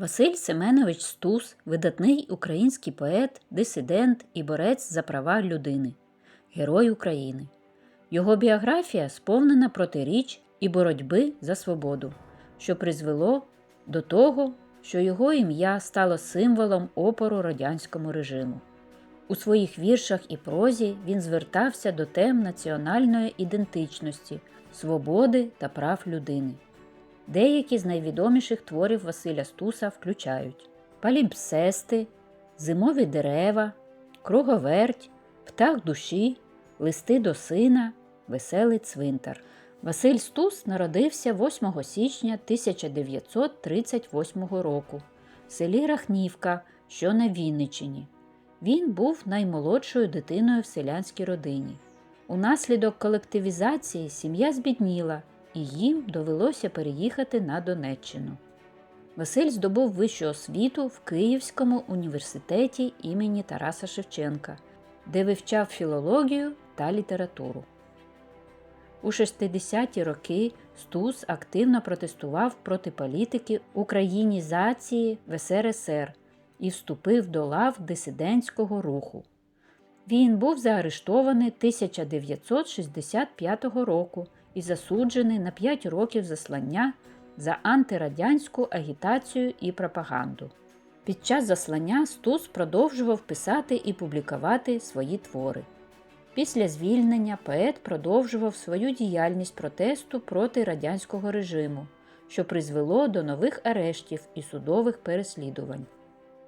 Василь Семенович Стус видатний український поет, дисидент і борець за права людини, Герой України. Його біографія сповнена протиріч і боротьби за свободу, що призвело до того, що його ім'я стало символом опору радянському режиму. У своїх віршах і прозі він звертався до тем національної ідентичності, свободи та прав людини. Деякі з найвідоміших творів Василя Стуса включають палімпсести, зимові дерева, круговерть, птах душі, листи до сина, веселий цвинтар. Василь Стус народився 8 січня 1938 року в селі Рахнівка, що на Вінниччині. Він був наймолодшою дитиною в селянській родині. Унаслідок колективізації сім'я збідніла і їм довелося переїхати на Донеччину. Василь здобув вищу освіту в Київському університеті імені Тараса Шевченка, де вивчав філологію та літературу. У 60-ті роки Стус активно протестував проти політики українізації в СРСР і вступив до лав дисидентського руху. Він був заарештований 1965 року і засуджений на 5 років заслання за антирадянську агітацію і пропаганду. Під час заслання Стус продовжував писати і публікувати свої твори. Після звільнення поет продовжував свою діяльність протесту проти радянського режиму, що призвело до нових арештів і судових переслідувань.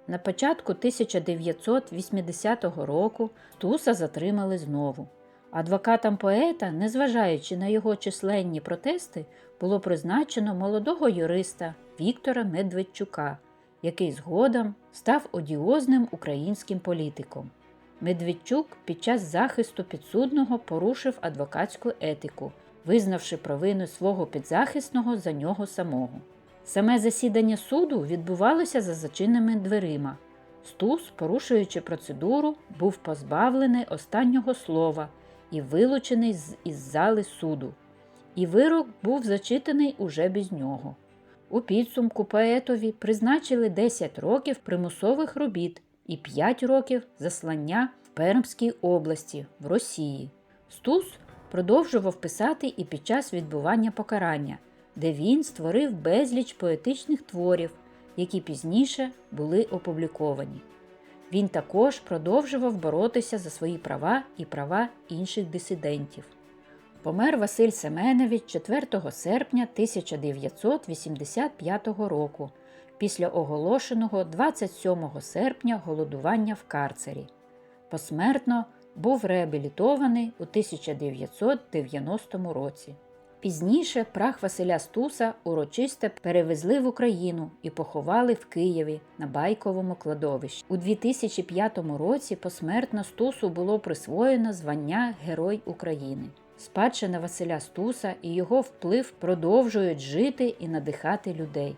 На початку 1980 року Туса затримали знову. Адвокатам поета, незважаючи на його численні протести, було призначено молодого юриста Віктора Медведчука, який згодом став одіозним українським політиком. Медведчук під час захисту підсудного порушив адвокатську етику, визнавши провину свого підзахисного за нього самого. Саме засідання суду відбувалося за зачиненими дверима. Стус, порушуючи процедуру, був позбавлений останнього слова і вилучений із зали суду. І вирок був зачитаний уже без нього. У підсумку поетові призначили 10 років примусових робіт і 5 років заслання в Пермській області в Росії. Стус продовжував писати і під час відбування покарання, де він створив безліч поетичних творів, які пізніше були опубліковані. Він також продовжував боротися за свої права і права інших дисидентів. Помер Василь Семенович 4 серпня 1985 року після оголошеного 27 серпня голодування в карцері. Посмертно був реабілітований у 1990 році. Пізніше прах Василя Стуса урочисто перевезли в Україну і поховали в Києві на Байковому кладовищі. У 2005 році посмертно Стусу було присвоєно звання Герой України. Спадщина Василя Стуса і його вплив продовжують жити і надихати людей.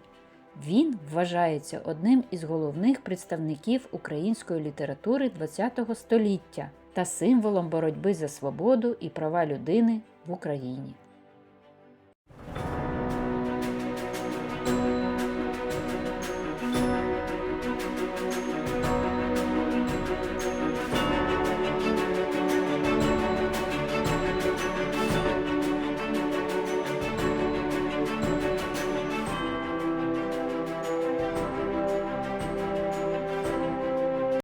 Він вважається одним із головних представників української літератури ХХ століття та символом боротьби за свободу і права людини в Україні.